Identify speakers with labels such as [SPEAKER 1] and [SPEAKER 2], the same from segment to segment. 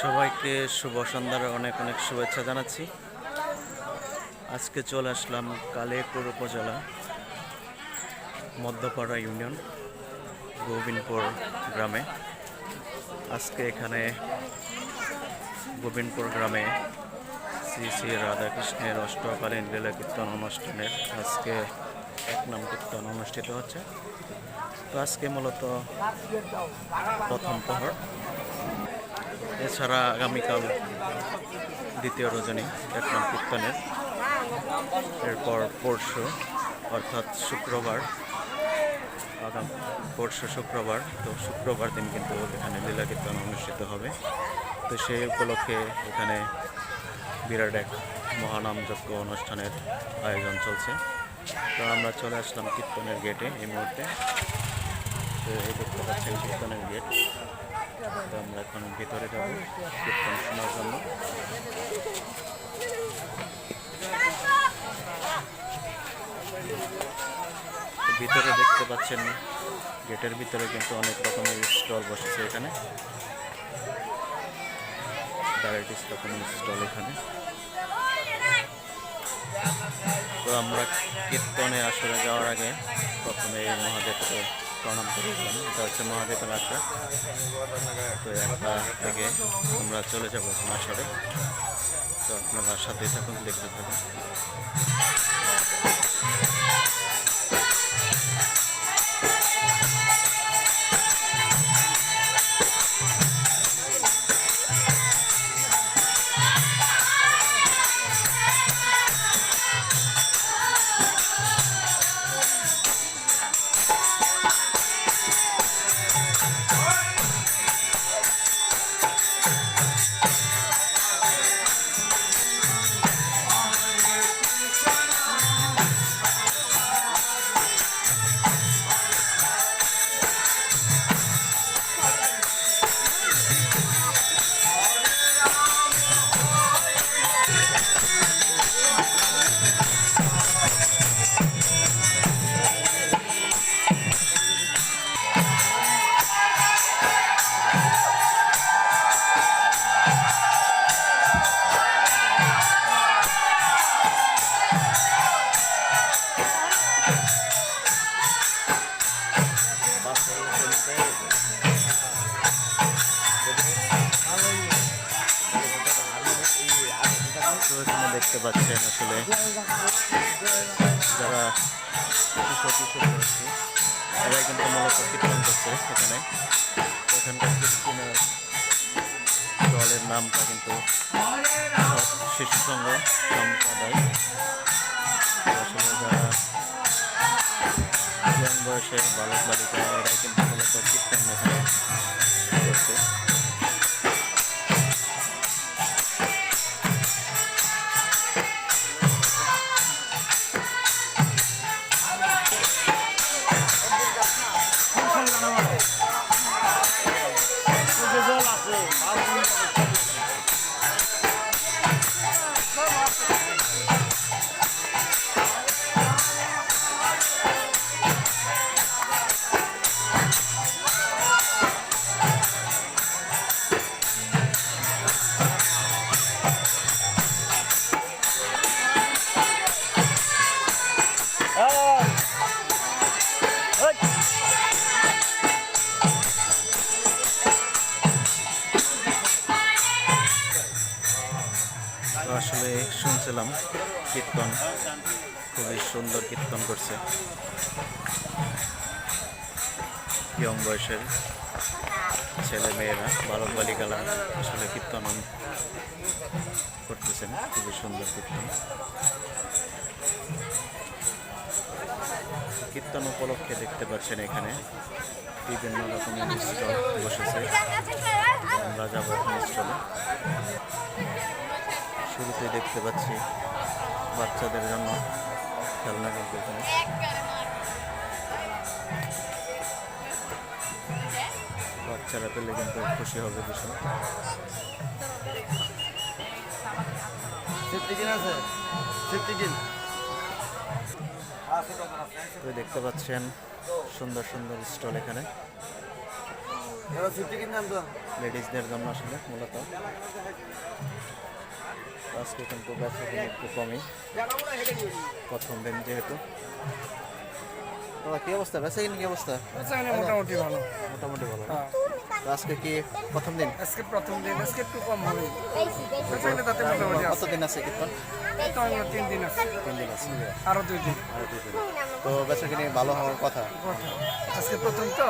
[SPEAKER 1] সবাইকে শুভ সন্ধ্যার অনেক অনেক শুভেচ্ছা জানাচ্ছি। আজকে চলে আসলাম কালিয়াকুর উপজেলা, মধ্যপাড়া ইউনিয়ন, গোবিনপুর গ্রামে। আজকে এখানে গোবিনপুর গ্রামে শ্রী শ্রী রাধাকৃষ্ণের অষ্টকালীন লীলা কীর্তন অনুষ্ঠানের আজকে এক নাম কীর্তন অনুষ্ঠিত হচ্ছে। তো আজকে মূলত প্রথম প্রহর। এছাড়া আগামীকাল দ্বিতীয় রজনী এক নাম কীর্তনের এরপর পরশু, অর্থাৎ শুক্রবার, আগাম, পরশু শুক্রবার, তো শুক্রবার দিন কিন্তু এখানে লীলা কীর্তন অনুষ্ঠিত হবে। তো সেই উপলক্ষে এখানে বিরাট এক মহানামযজ্ঞ অনুষ্ঠানের আয়োজন চলছে। তো আমরা চলে আসলাম কীর্তনের গেটে এই মুহূর্তে। তো এই দেখতে পাচ্ছেন কীর্তনের গেট। তো আমরা এখন ভিতরে যাব কীর্তন শোনার জন্য। ভিতরে দেখতে পাচ্ছেন গেটের ভিতরে কিন্তু অনেক রকমের স্টল বসেছে এখানে। ভ্যারাইটিস রকমের স্টল এখানে। তো আমরা কীর্তনে আসরে যাওয়ার আগে প্রথমে এই মহাদেবকে প্রণাম করেছিলাম এটা হচ্ছে মহাদেবের আখড়া তো একটা থেকে আমরা চলে যাব এখন তো আপনারা সাথে থাকুন দেখতে থাকুন। পাচ্ছেন আসলে। যারা রয়েছে এরাই কিন্তু মূলত কীর্তন করছে এখানে। এখানকার কীর্তনের দলের নামটা কিন্তু শিশু সংঘ সম্প্রদায়। তো আসলে বালক বালিকা এরাই কিন্তু মূলত কীর্তন করছে। আসলে শুনছিলাম কীর্তন। খুবই সুন্দর কীর্তন করছে। ইয়ং বয়সের ছেলে মেয়েরা, বালক বালিকারা আসলে কীর্তন করতেছেন। খুবই সুন্দর কীর্তন। কীর্তন উপলক্ষে দেখতে পাচ্ছেন এখানে বিভিন্ন রকমের স্টল বসেছে। আমরা যাব স্টলে শুরুতে দেখতে পাচ্ছি বাচ্চাদের জন্য খেলনা কিন্তু এখানে। বাচ্চারা পেলে কিন্তু খুশি হবে ভীষণ। তো দেখতে পাচ্ছেন সুন্দর সুন্দর স্টল এখানে। লেডিসদের জন্য আসলে মূলত। আজকে কিন্তু ব্যবসা একটু কমই। প্রথম দিন যেহেতু। বাবা, কি অবস্থা? বেচা কিনে কি অবস্থা?
[SPEAKER 2] মোটামুটি ভালো।
[SPEAKER 1] মোটামুটি ভালো?
[SPEAKER 2] হ্যাঁ।
[SPEAKER 1] আজকে কি প্রথম দিন?
[SPEAKER 2] আজকে প্রথম দিন আজকে একটু কম হবে। চাইলে তাতে মোটামুটি
[SPEAKER 1] কত দিন আছে কীর্তন?
[SPEAKER 2] তিন দিন আছে।
[SPEAKER 1] তিন দিন আছে।
[SPEAKER 2] আরও দুই দিন।
[SPEAKER 1] আর দুই দিন। তো বেচা কিনে ভালো হওয়ার কথা?
[SPEAKER 2] কথা। আজকে প্রথম তো?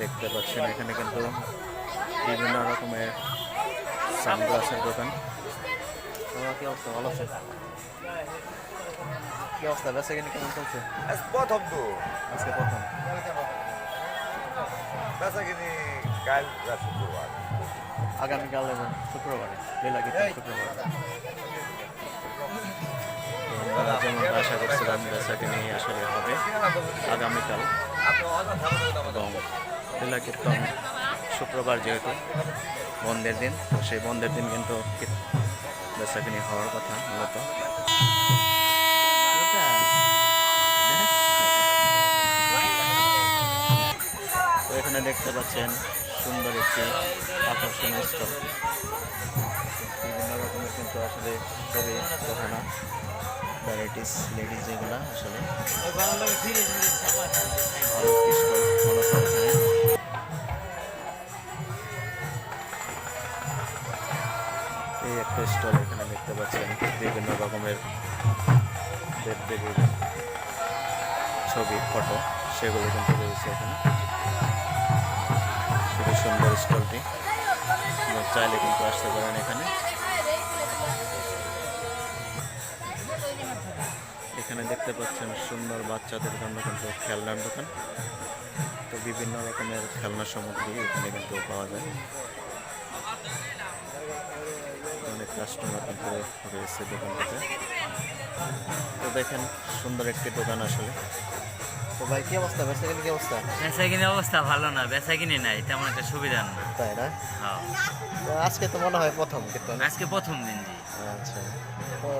[SPEAKER 1] দেখতে পাচ্ছেন এখানে কিন্তু বিভিন্ন রকমের সানগ্লাসের দোকান। তোমার কি অবস্থা? ভালো আছে? কি অবস্থা? বেচা কিনে কেমন চলছে?
[SPEAKER 3] প্রথম তো।
[SPEAKER 1] আজকে প্রথম।
[SPEAKER 3] বেচা কিনি কাল শুক্রবার।
[SPEAKER 1] আগামীকাল এবং শুক্রবারে। আশা করছিলাম বেচা কিনে আসলে হবে আগামীকাল। এবং কীর্তন শুক্রবার যেহেতু। বন্ধের দিন। তো সেই বন্ধের দিন কিন্তু বেচা হওয়ার কথা মূলত। এখানে দেখতে পাচ্ছেন সুন্দর একটি আকর্ষণীয় স্টল বিভিন্ন রকমের কিন্তু আসলে খুবই গহনা ভ্যারাইটিস লেডিস যেগুলো আসলে একটি স্টল এখানে দেখতে পাচ্ছেন, বিভিন্ন রকমের দেব দেবীর ছবি ফটো সেগুলো কিন্তু রয়েছে এখানে। খুবই সুন্দর স্টলটি চাইলে কিন্তু আসতে পারেন এখানে। এখানে দেখতে পাচ্ছেন সুন্দর বাচ্চাদের জন্য কিন্তু খেলনার দোকান। তো বিভিন্ন রকমের খেলনা সামগ্রী এখানে কিন্তু পাওয়া যায়। কাস্টমার কিন্তু রয়েছে দোকানটিতে। তো দেখেন সুন্দর একটি দোকান আসলে। তো ভাই কি অবস্থা? বেচা কি অবস্থা?
[SPEAKER 4] বেচা কিনে অবস্থা ভালো না বেচা কিনে নাই তেমন একটা সুবিধা না।
[SPEAKER 1] তাই না?
[SPEAKER 4] হ্যাঁ।
[SPEAKER 1] আজকে তো মনে হয় প্রথম কীর্তন।
[SPEAKER 4] আজকে প্রথম দিন জি।
[SPEAKER 1] আচ্ছা। তো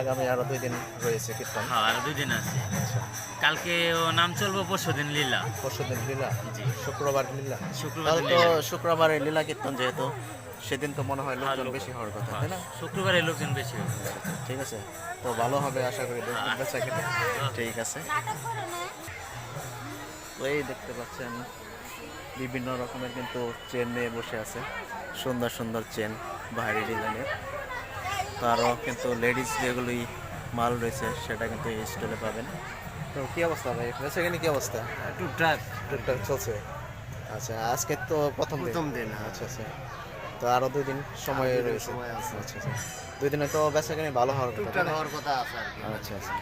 [SPEAKER 1] আগামী আরও দুই দিন রয়েছে কীর্তন।
[SPEAKER 4] হ্যাঁ আর দুই দিন আছে।
[SPEAKER 1] আচ্ছা।
[SPEAKER 4] কালকে নাম চলবো পরশু দিন লীলা।
[SPEAKER 1] পরশু দিন লীলা?
[SPEAKER 4] জি।
[SPEAKER 1] শুক্রবার লীলা।
[SPEAKER 4] শুক্রবার
[SPEAKER 1] তো। শুক্রবারে লীলা কীর্তন যেহেতু। সেদিন তো মনে হয়
[SPEAKER 4] হ্যাঁ,
[SPEAKER 1] লোকজন বেশি হওয়ার কথা
[SPEAKER 4] হ্যাঁ,
[SPEAKER 1] তাই না?
[SPEAKER 4] শুক্রবারে লোকজন বেশি হবে
[SPEAKER 1] ঠিক আছে তো ভালো হবে আশা করি
[SPEAKER 4] হ্যাঁ।
[SPEAKER 1] বেচা ঠিক আছে। তো এই দেখতে পাচ্ছেন বিভিন্ন রকমের কিন্তু চেন নিয়ে বসে আছে সুন্দর সুন্দর চেন বাইরে ডিজাইনের। তো আরও কিন্তু লেডিস যেগুলি মাল রয়েছে সেটা কিন্তু এই স্টলে পাবেন। তো কি অবস্থা ভাই? কিনে কি অবস্থা?
[SPEAKER 4] টুকটাক।
[SPEAKER 1] টুকটাক চলছে। আচ্ছা আজকে তো প্রথম
[SPEAKER 3] প্রথম দিন, হ্যাঁ।
[SPEAKER 1] আচ্ছা আচ্ছা। তো আরও দুই দিন সময় রয়েছে।
[SPEAKER 3] সময় আছে।
[SPEAKER 1] আচ্ছা আচ্ছা। দুই দিনে তো বেচা কিনে ভালো হওয়ার কথা
[SPEAKER 3] হওয়ার কথা আছে আর
[SPEAKER 1] আচ্ছা আচ্ছা।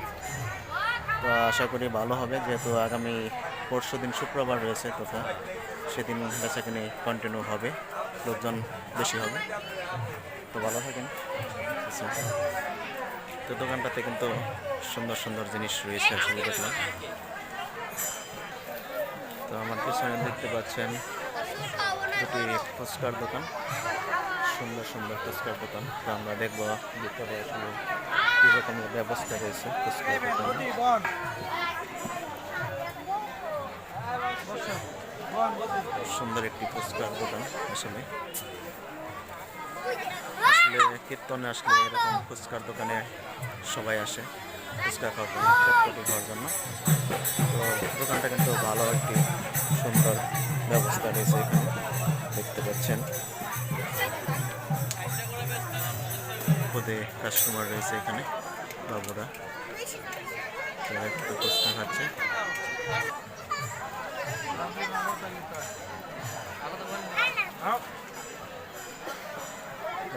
[SPEAKER 1] তো আশা করি ভালো হবে যেহেতু আগামী পরশু দিন শুক্রবার রয়েছে তথা সেদিন বেচা কিনে কন্টিনিউ হবে লোকজন বেশি হবে। তো ভালো থাকেন। আচ্ছা। তো দোকানটাতে কিন্তু সুন্দর সুন্দর জিনিস রয়েছে আসলে দেখলাম। তো আমার পিছনে দেখতে পাচ্ছেন দুটি ফুচকার দোকান। সুন্দর সুন্দর ফুচকার দোকান তো আমরা দেখব ভিতরে আসলে কী রকমের ব্যবস্থা রয়েছে ফুচকার দোকানে সুন্দর একটি ফুচকার দোকান আসলে। আসলে কীর্তনে আসলে এরকম ফুচকার দোকানে সবাই আসে, ফুচকা খাওয়ার জন্য। তো দোকানটা কিন্তু ভালো একটি সুন্দর ব্যবস্থা রয়েছে এখানে, দেখতে পাচ্ছেন। খুদে কাস্টমার রয়েছে এখানে বাবুরা। খাচ্ছে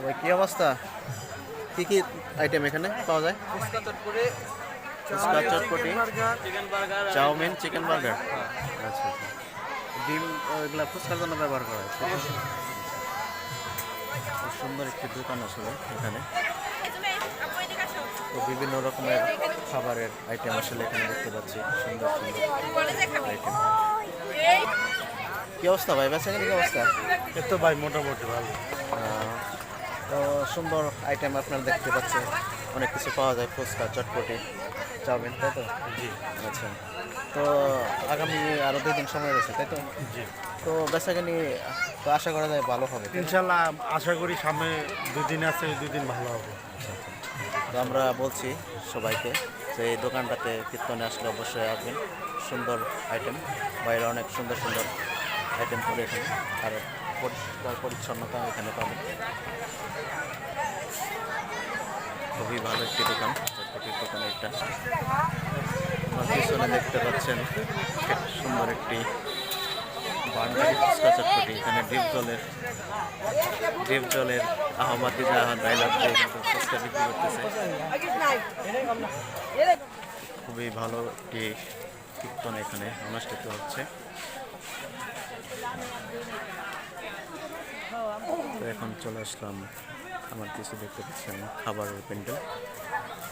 [SPEAKER 1] ভাই কি অবস্থা? কি কি আইটেম এখানে পাওয়া যায়? Fuchka chotpoti chowmein chicken burger. আচ্ছা আচ্ছা। ডিম এগুলা ফুচকার জন্য ব্যবহার করা হয়। খুব সুন্দর একটি দোকান আসলে এখানে। তো বিভিন্ন রকমের খাবারের আইটেম আসলে এখানে দেখতে পাচ্ছি। সুন্দর সুন্দর আইটেম কি অবস্থা ভাই? বেচা কি অবস্থা?
[SPEAKER 3] এ তো ভাই মোটামুটি ভালো।
[SPEAKER 1] তো সুন্দর আইটেম আপনারা দেখতে পাচ্ছেন। অনেক কিছু পাওয়া যায় ফুচকা চটপটি। চাউমিন তাই তো? জি। আচ্ছা। তো আগামী আরও দুই দিন সময় রয়েছে তাই তো?
[SPEAKER 3] জি।
[SPEAKER 1] তো বেচাকেনি তো আশা করা যায় ভালো হবে
[SPEAKER 3] ইনশাল্লাহ আশা করি সামনে দুদিন আছে ওই দুদিন ভালো হবে।
[SPEAKER 1] তো আমরা বলছি সবাইকে যে এই দোকানটাতে কীর্তনে আসলে অবশ্যই আসবেন। সুন্দর আইটেম বাইরে অনেক সুন্দর সুন্দর আইটেম করে এখানে। আর পরিষ্কার পরিচ্ছন্নতা এখানে পাবেন। খুবই ভালো একটি দোকান চটপটির দোকান এটা। আমার পিছনে দেখতে পাচ্ছেন সুন্দর একটি বাঙালি ফুচকা চটপটি। এখানে ডিপ জলের ডিপ জলের আহমাদি ফুচকা বিক্রি করতেছে। খুবই ভালো একটি কীর্তন এখানে অনুষ্ঠিত হচ্ছে। তো এখন চলে আসলাম আমার কিছু দেখতে পাচ্ছেন খাবারের প্যান্ডেল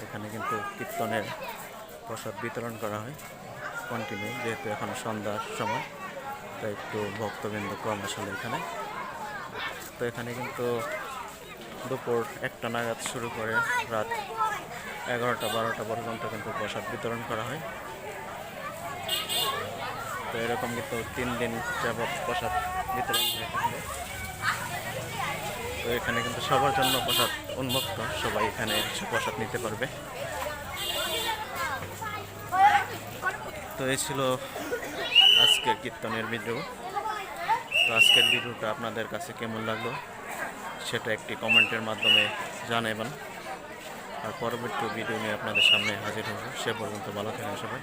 [SPEAKER 1] এখানে কিন্তু কীর্তনের প্রসাদ বিতরণ করা হয় কন্টিনিউ যেহেতু এখন সন্ধ্যার সময় তাই একটু ভক্তবৃন্দ কম আসলে এখানে। তো এখানে কিন্তু দুপুর একটা নাগাদ শুরু করে রাত এগারোটা বারোটা পর্যন্ত কিন্তু প্রসাদ বিতরণ করা হয়। তো এরকম কিন্তু তিন দিন যাবৎ প্রসাদ বিতরণ হয়ে থাকে এখানে কিন্তু সবার জন্য প্রসাদ উন্মুক্ত। সবাই এখানে প্রসাদ নিতে পারবে। তো এই ছিল আজকের কীর্তনের ভিডিও। তো আজকের ভিডিওটা আপনাদের কাছে কেমন লাগল সেটা একটি কমেন্টের মাধ্যমে জানাবেন। আর পরবর্তী ভিডিও নিয়ে আপনাদের সামনে হাজির হব। সে পর্যন্ত ভালো থাকেন সবাই।